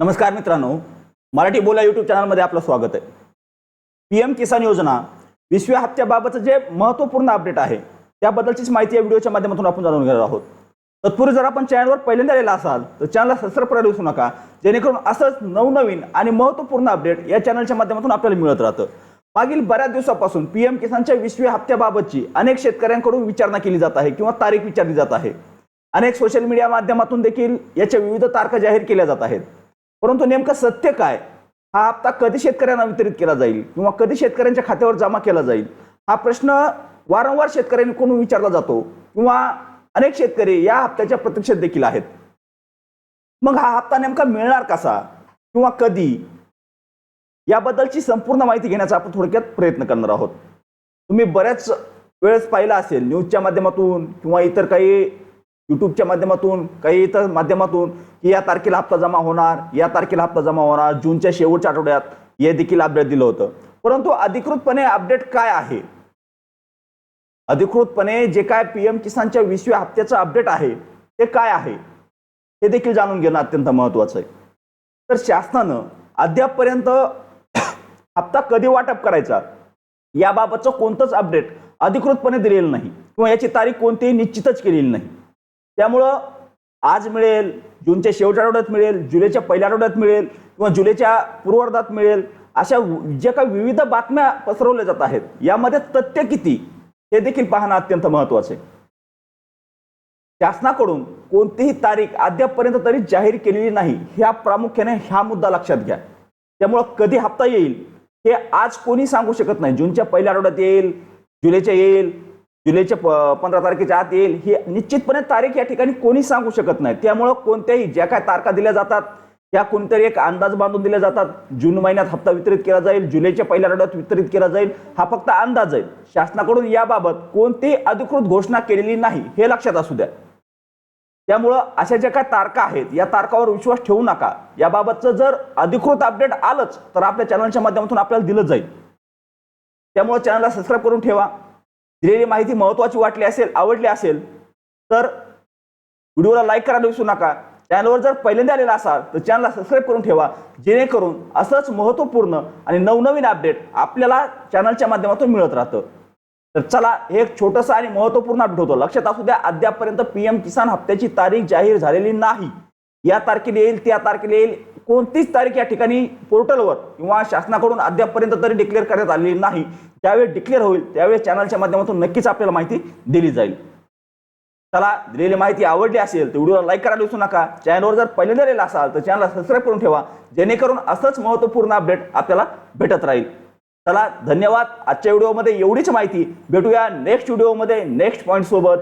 नमस्कार मित्रांनो मराठी बोला यूट्यूब चॅनलमध्ये आपलं स्वागत आहे. पी एम किसान योजना विसव्या हप्त्याबाबतचं जे महत्त्वपूर्ण अपडेट आहे त्याबद्दलचीच माहिती या व्हिडिओच्या माध्यमातून आपण जाणून घेणार आहोत. तत्पूर्वी जर आपण चॅनलवर पहिल्यांदा आलेला असाल तर चॅनलला सबस्क्राईब करायला विसरू नका जेणेकरून असंच नवनवीन आणि महत्त्वपूर्ण अपडेट या चॅनलच्या माध्यमातून आपल्याला मिळत राहतं. मागील बऱ्याच दिवसापासून पी एम किसानच्या विसव्या हप्त्याबाबतची अनेक शेतकऱ्यांकडून विचारणा केली जात आहे किंवा तारीख विचारली जात आहे. अनेक सोशल मीडिया माध्यमातून देखील याच्या विविध तारखा जाहीर केल्या जात आहेत. परंतु नेमकं सत्य काय? हा हप्ता कधी शेतकऱ्यांना वितरित केला जाईल किंवा कधी शेतकऱ्यांच्या खात्यावर जमा केला जाईल? हा प्रश्न वारंवार शेतकऱ्यांकडून विचारला जातो किंवा अनेक शेतकरी या हप्त्याच्या प्रतीक्षेत देखील आहेत? मग हा हप्ता नेमका मिळणार कसा किंवा कधी? याबद्दलची संपूर्ण माहिती घेण्याचा आपण थोडक्यात प्रयत्न करणार आहोत. तुम्ही बऱ्याच वेळेस पाहिलं असेल न्यूजच्या माध्यमातून किंवा इतर काही यूट्यूबच्या माध्यमातून काही इतर माध्यमातून की या तारखेला हप्ता जमा होणार या तारखेला हप्ता जमा होणार जूनच्या शेवटच्या आठवड्यात हे देखील अपडेट दिलं होतं. परंतु अधिकृतपणे अपडेट काय आहे? अधिकृतपणे जे काय पी एम किसानच्या विसव्या हप्त्याचं अपडेट आहे ते काय आहे? हे देखील जाणून घेणं अत्यंत महत्वाचं आहे. तर शासनानं अद्यापपर्यंत हप्ता कधी वाटप करायचा? याबाबतचं कोणतंच अपडेट अधिकृतपणे दिलेलं नाही. किंवा याची तारीख कोणतीही निश्चितच केलेली नाही. त्यामुळं आज मिळेल जूनच्या शेवटच्या आठवड्यात मिळेल जुलैच्या पहिल्या आठवड्यात मिळेल किंवा जुलैच्या पूर्वार्धात मिळेल अशा ज्या काही विविध बातम्या पसरवल्या जात आहेत यामध्ये तथ्य किती हे देखील पाहणं अत्यंत महत्वाचं आहे. शासनाकडून कोणतीही तारीख अद्यापपर्यंत तरी जाहीर केलेली नाही ह्या प्रामुख्याने हा मुद्दा लक्षात घ्या. त्यामुळं कधी हप्ता येईल हे आज कोणी सांगू शकत नाही. जूनच्या पहिल्या आठवड्यात येईल जुलैच्या येईल जुलैच्या प- पंधरा तारखेच्या आत येईल. ही निश्चितपणे तारीख या ठिकाणी कोणी सांगू शकत नाही. त्यामुळं कोणत्याही ज्या काय तारखा दिल्या जातात त्या कोणतरी एक अंदाज बांधून दिल्या जातात. जून महिन्यात हप्ता वितरित केला जाईल. जुलैच्या पहिल्या आठवड्यात वितरित केला जाईल. हा फक्त अंदाज आहे. शासनाकडून याबाबत कोणतीही अधिकृत घोषणा केलेली नाही हे लक्षात असू द्या. त्यामुळं अशा ज्या काय तारखा आहेत या तारखावर विश्वास ठेवू नका. याबाबतचं जर अधिकृत अपडेट आलंच तर आपल्या चॅनलच्या माध्यमातून आपल्याला दिलं जाईल. त्यामुळे चॅनलला सबस्क्राईब करून ठेवा. दिलेली माहिती महत्त्वाची वाटली असेल आवडली असेल तर व्हिडिओला लाईक करायला विसरू नका. चॅनलवर जर पहिल्यांदा आलेला असाल तर चॅनलला सबस्क्राईब करून ठेवा. जेणेकरून असंच महत्त्वपूर्ण आणि नवनवीन अपडेट आपल्याला चॅनलच्या माध्यमातून मिळत राहतं. तर चला हे एक छोटंसं आणि महत्त्वपूर्ण अपडेट होतं. लक्षात असू द्या अद्यापपर्यंत पी एम किसान हप्त्याची तारीख जाहीर झालेली नाही. या तारखेला येईल त्या तारखेला येईल. कोणतीच तारीख या ठिकाणी पोर्टलवर किंवा शासनाकडून अद्यापपर्यंत तरी डिक्लेअर करण्यात आलेली नाही. ज्यावेळी डिक्लेअर होईल त्यावेळी चॅनलच्या माध्यमातून नक्कीच आपल्याला माहिती दिली जाईल. चला दिलेली माहिती आवडली असेल तर व्हिडिओला लाईक करायला विसरू नका. चॅनलवर जर पहिल्यांदा आलेला असाल तर चॅनलला सबस्क्राईब करून ठेवा. जेणेकरून असंच महत्त्वपूर्ण अपडेट आपल्याला भेटत राहील. चला धन्यवाद. आजच्या व्हिडिओमध्ये एवढीच माहिती. भेटूया नेक्स्ट व्हिडिओमध्ये नेक्स्ट पॉईंट सोबत.